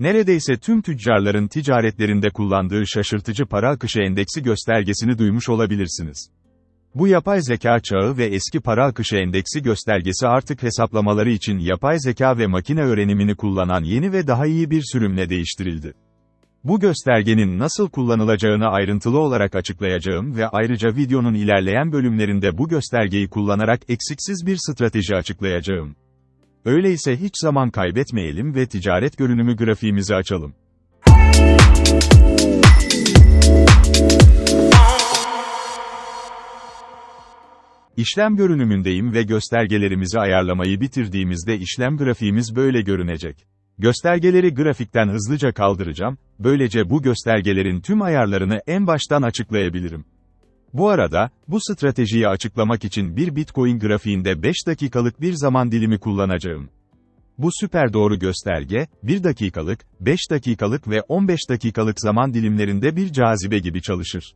Neredeyse tüm tüccarların ticaretlerinde kullandığı şaşırtıcı para akışı endeksi göstergesini duymuş olabilirsiniz. Bu yapay zeka çağı ve eski para akışı endeksi göstergesi artık hesaplamaları için yapay zeka ve makine öğrenimini kullanan yeni ve daha iyi bir sürümle değiştirildi. Bu göstergenin nasıl kullanılacağını ayrıntılı olarak açıklayacağım ve ayrıca videonun ilerleyen bölümlerinde bu göstergeyi kullanarak eksiksiz bir strateji açıklayacağım. Öyleyse hiç zaman kaybetmeyelim ve ticaret görünümü grafiğimizi açalım. İşlem görünümündeyim ve göstergelerimizi ayarlamayı bitirdiğimizde işlem grafiğimiz böyle görünecek. Göstergeleri grafikten hızlıca kaldıracağım, böylece bu göstergelerin tüm ayarlarını en baştan açıklayabilirim. Bu arada, bu stratejiyi açıklamak için bir Bitcoin grafiğinde 5 dakikalık bir zaman dilimi kullanacağım. Bu süper doğru gösterge, 1 dakikalık, 5 dakikalık ve 15 dakikalık zaman dilimlerinde bir cazibe gibi çalışır.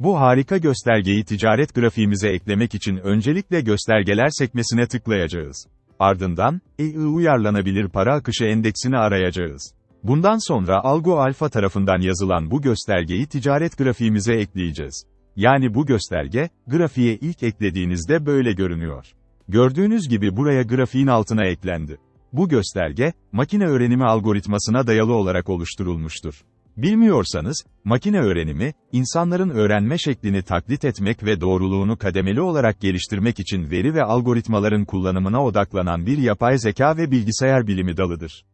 Bu harika göstergeyi ticaret grafiğimize eklemek için öncelikle göstergeler sekmesine tıklayacağız. Ardından, EI uyarlanabilir para akışı endeksini arayacağız. Bundan sonra Algo Alfa tarafından yazılan bu göstergeyi ticaret grafiğimize ekleyeceğiz. Yani bu gösterge, grafiğe ilk eklediğinizde böyle görünüyor. Gördüğünüz gibi buraya grafiğin altına eklendi. Bu gösterge, makine öğrenimi algoritmasına dayalı olarak oluşturulmuştur. Bilmiyorsanız, makine öğrenimi, insanların öğrenme şeklini taklit etmek ve doğruluğunu kademeli olarak geliştirmek için veri ve algoritmaların kullanımına odaklanan bir yapay zeka ve bilgisayar bilimi dalıdır.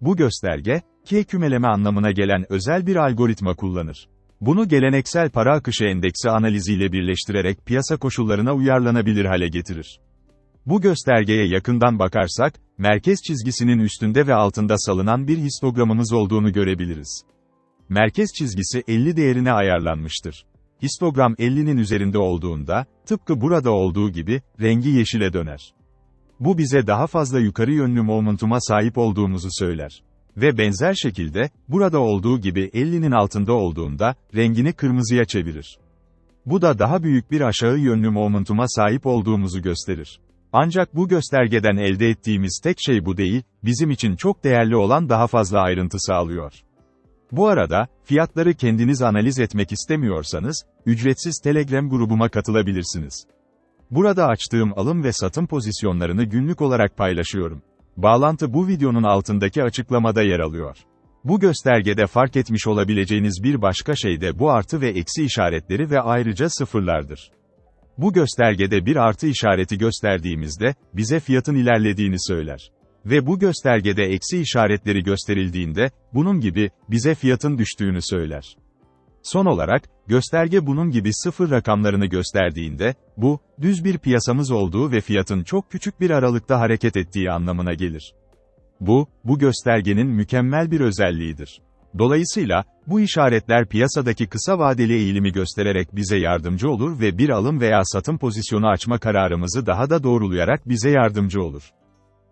Bu gösterge, K kümeleme anlamına gelen özel bir algoritma kullanır. Bunu geleneksel para akışı endeksi analiziyle birleştirerek piyasa koşullarına uyarlanabilir hale getirir. Bu göstergeye yakından bakarsak, merkez çizgisinin üstünde ve altında salınan bir histogramımız olduğunu görebiliriz. Merkez çizgisi 50 değerine ayarlanmıştır. Histogram 50'nin üzerinde olduğunda, tıpkı burada olduğu gibi, rengi yeşile döner. Bu bize daha fazla yukarı yönlü momentuma sahip olduğumuzu söyler. Ve benzer şekilde, burada olduğu gibi 50'nin altında olduğunda, rengini kırmızıya çevirir. Bu da daha büyük bir aşağı yönlü momentuma sahip olduğumuzu gösterir. Ancak bu göstergeden elde ettiğimiz tek şey bu değil, bizim için çok değerli olan daha fazla ayrıntı sağlıyor. Bu arada, fiyatları kendiniz analiz etmek istemiyorsanız, ücretsiz Telegram grubuma katılabilirsiniz. Burada açtığım alım ve satım pozisyonlarını günlük olarak paylaşıyorum. Bağlantı bu videonun altındaki açıklamada yer alıyor. Bu göstergede fark etmiş olabileceğiniz bir başka şey de bu artı ve eksi işaretleri ve ayrıca sıfırlardır. Bu göstergede bir artı işareti gösterdiğimizde, bize fiyatın ilerlediğini söyler. Ve bu göstergede eksi işaretleri gösterildiğinde, bunun gibi, bize fiyatın düştüğünü söyler. Son olarak, gösterge bunun gibi sıfır rakamlarını gösterdiğinde, bu, düz bir piyasamız olduğu ve fiyatın çok küçük bir aralıkta hareket ettiği anlamına gelir. Bu, bu göstergenin mükemmel bir özelliğidir. Dolayısıyla, bu işaretler piyasadaki kısa vadeli eğilimi göstererek bize yardımcı olur ve bir alım veya satım pozisyonu açma kararımızı daha da doğrulayarak bize yardımcı olur.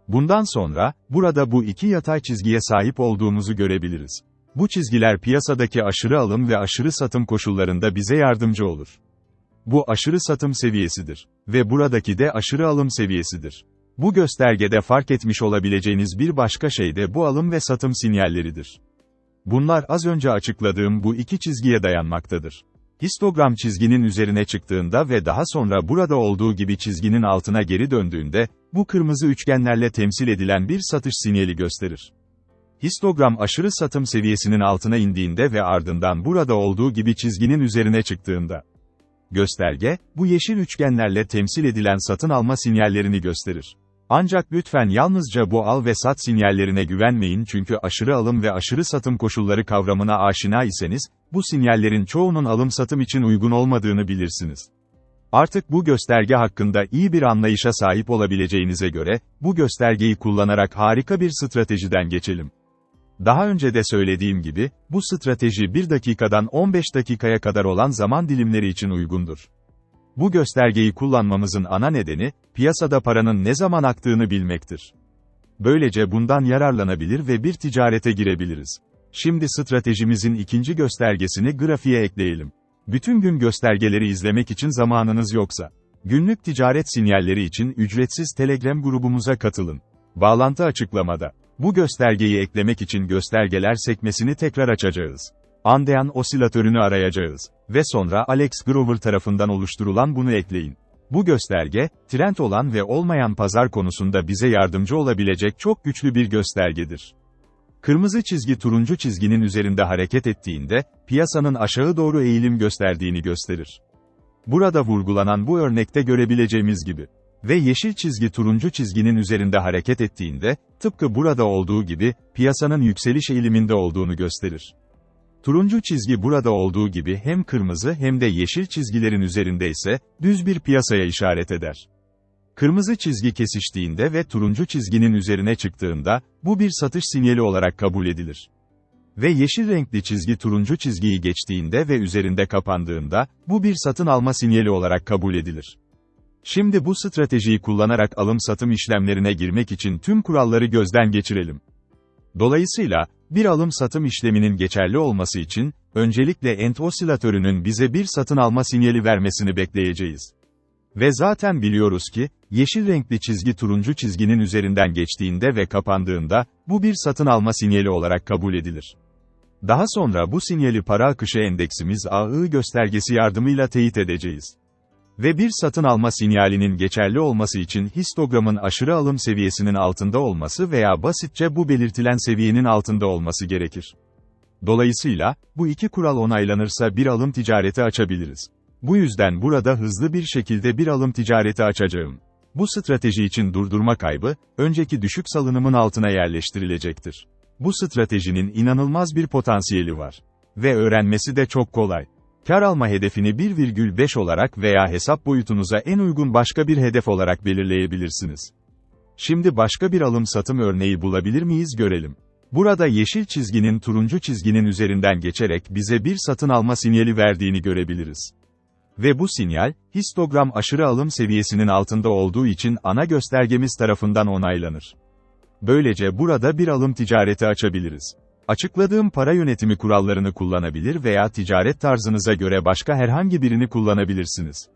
Bundan sonra, burada bu iki yatay çizgiye sahip olduğumuzu görebiliriz. Bu çizgiler piyasadaki aşırı alım ve aşırı satım koşullarında bize yardımcı olur. Bu aşırı satım seviyesidir. Ve buradaki de aşırı alım seviyesidir. Bu göstergede fark etmiş olabileceğiniz bir başka şey de bu alım ve satım sinyalleridir. Bunlar az önce açıkladığım bu iki çizgiye dayanmaktadır. Histogram çizginin üzerine çıktığında ve daha sonra burada olduğu gibi çizginin altına geri döndüğünde, bu kırmızı üçgenlerle temsil edilen bir satış sinyali gösterir. Histogram aşırı satım seviyesinin altına indiğinde ve ardından burada olduğu gibi çizginin üzerine çıktığında. Gösterge, bu yeşil üçgenlerle temsil edilen satın alma sinyallerini gösterir. Ancak lütfen yalnızca bu al ve sat sinyallerine güvenmeyin çünkü aşırı alım ve aşırı satım koşulları kavramına aşina iseniz, bu sinyallerin çoğunun alım-satım için uygun olmadığını bilirsiniz. Artık bu gösterge hakkında iyi bir anlayışa sahip olabileceğinize göre, bu göstergeyi kullanarak harika bir stratejiden geçelim. Daha önce de söylediğim gibi, bu strateji 1 dakikadan 15 dakikaya kadar olan zaman dilimleri için uygundur. Bu göstergeyi kullanmamızın ana nedeni, piyasada paranın ne zaman aktığını bilmektir. Böylece bundan yararlanabilir ve bir ticarete girebiliriz. Şimdi stratejimizin ikinci göstergesini grafiğe ekleyelim. Bütün gün göstergeleri izlemek için zamanınız yoksa, günlük ticaret sinyalleri için ücretsiz Telegram grubumuza katılın. Bağlantı açıklamada. Bu göstergeyi eklemek için göstergeler sekmesini tekrar açacağız. Andean osilatörünü arayacağız. Ve sonra Alex Grover tarafından oluşturulan bunu ekleyin. Bu gösterge, trend olan ve olmayan pazar konusunda bize yardımcı olabilecek çok güçlü bir göstergedir. Kırmızı çizgi turuncu çizginin üzerinde hareket ettiğinde, piyasanın aşağı doğru eğilim gösterdiğini gösterir. Burada vurgulanan bu örnekte görebileceğimiz gibi. Ve yeşil çizgi turuncu çizginin üzerinde hareket ettiğinde, tıpkı burada olduğu gibi, piyasanın yükseliş eğiliminde olduğunu gösterir. Turuncu çizgi burada olduğu gibi hem kırmızı hem de yeşil çizgilerin üzerinde ise, düz bir piyasaya işaret eder. Kırmızı çizgi kesiştiğinde ve turuncu çizginin üzerine çıktığında, bu bir satış sinyali olarak kabul edilir. Ve yeşil renkli çizgi turuncu çizgiyi geçtiğinde ve üzerinde kapandığında, bu bir satın alma sinyali olarak kabul edilir. Şimdi bu stratejiyi kullanarak alım-satım işlemlerine girmek için tüm kuralları gözden geçirelim. Dolayısıyla, bir alım-satım işleminin geçerli olması için, öncelikle ent osilatörünün bize bir satın alma sinyali vermesini bekleyeceğiz. Ve zaten biliyoruz ki, yeşil renkli çizgi turuncu çizginin üzerinden geçtiğinde ve kapandığında, bu bir satın alma sinyali olarak kabul edilir. Daha sonra bu sinyali para akışı endeksimiz AI göstergesi yardımıyla teyit edeceğiz. Ve bir satın alma sinyalinin geçerli olması için histogramın aşırı alım seviyesinin altında olması veya basitçe bu belirtilen seviyenin altında olması gerekir. Dolayısıyla, bu iki kural onaylanırsa bir alım ticareti açabiliriz. Bu yüzden burada hızlı bir şekilde bir alım ticareti açacağım. Bu strateji için durdurma kaybı, önceki düşük salınımın altına yerleştirilecektir. Bu stratejinin inanılmaz bir potansiyeli var. Ve öğrenmesi de çok kolay. Kar alma hedefini 1,5 olarak veya hesap boyutunuza en uygun başka bir hedef olarak belirleyebilirsiniz. Şimdi başka bir alım-satım örneği bulabilir miyiz görelim. Burada yeşil çizginin turuncu çizginin üzerinden geçerek bize bir satın alma sinyali verdiğini görebiliriz. Ve bu sinyal, histogram aşırı alım seviyesinin altında olduğu için ana göstergemiz tarafından onaylanır. Böylece burada bir alım ticareti açabiliriz. Açıkladığım para yönetimi kurallarını kullanabilir veya ticaret tarzınıza göre başka herhangi birini kullanabilirsiniz.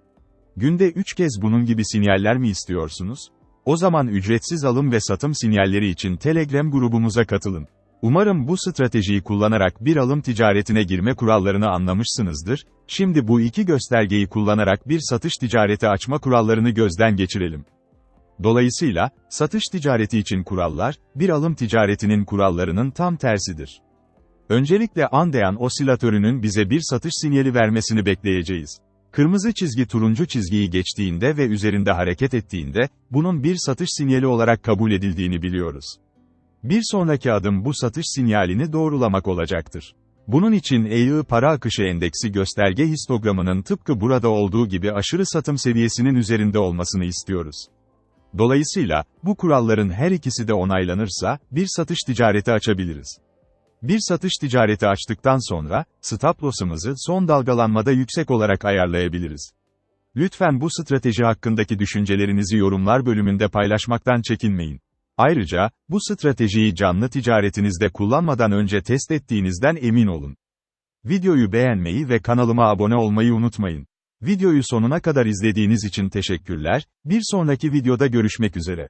Günde 3 kez bunun gibi sinyaller mi istiyorsunuz? O zaman ücretsiz alım ve satım sinyalleri için Telegram grubumuza katılın. Umarım bu stratejiyi kullanarak bir alım ticaretine girme kurallarını anlamışsınızdır. Şimdi bu iki göstergeyi kullanarak bir satış ticareti açma kurallarını gözden geçirelim. Dolayısıyla, satış ticareti için kurallar, bir alım ticaretinin kurallarının tam tersidir. Öncelikle Andean osilatörünün bize bir satış sinyali vermesini bekleyeceğiz. Kırmızı çizgi turuncu çizgiyi geçtiğinde ve üzerinde hareket ettiğinde, bunun bir satış sinyali olarak kabul edildiğini biliyoruz. Bir sonraki adım bu satış sinyalini doğrulamak olacaktır. Bunun için EI para akışı endeksi gösterge histogramının tıpkı burada olduğu gibi aşırı satım seviyesinin üzerinde olmasını istiyoruz. Dolayısıyla, bu kuralların her ikisi de onaylanırsa, bir satış ticareti açabiliriz. Bir satış ticareti açtıktan sonra, stop loss'umuzu son dalgalanmada yüksek olarak ayarlayabiliriz. Lütfen bu strateji hakkındaki düşüncelerinizi yorumlar bölümünde paylaşmaktan çekinmeyin. Ayrıca, bu stratejiyi canlı ticaretinizde kullanmadan önce test ettiğinizden emin olun. Videoyu beğenmeyi ve kanalıma abone olmayı unutmayın. Videoyu sonuna kadar izlediğiniz için teşekkürler, bir sonraki videoda görüşmek üzere.